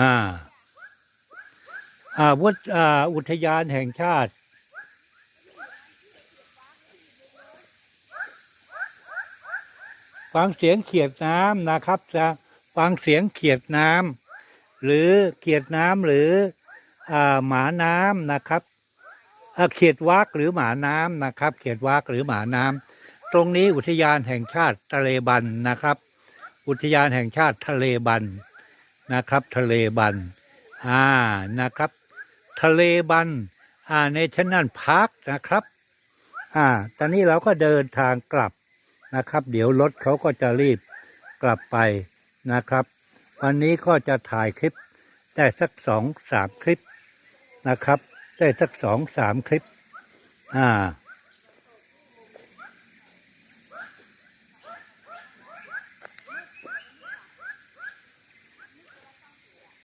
อ่า อ่าวัดอ่า อุทยานแห่งชาติ ฟังเสียงเขียดน้ำนะครับจะฟังเสียงเขียดน้ำหรือเขียดน้ำหรืออ่าหมาน้ำนะครับเขียดวักหรือหมาน้ำนะครับ เขียดวักหรือหมาน้ำตรงนี้อุทยานแห่งชาติทะเลบันนะครับ อุทยานแห่งชาติทะเลบัน นะครับ ทะเลบันอ่านะครับ ทะเลบันอ่าในชนันพาร์คนะครับอ่าตอนนี้เราก็เดินทางกลับนะครับ เดี๋ยวรถเขาก็จะรีบกลับไปนะครับ วันนี้ก็จะถ่ายคลิปได้สักสองสามคลิปนะครับ ได้สักสองสามคลิปอ่า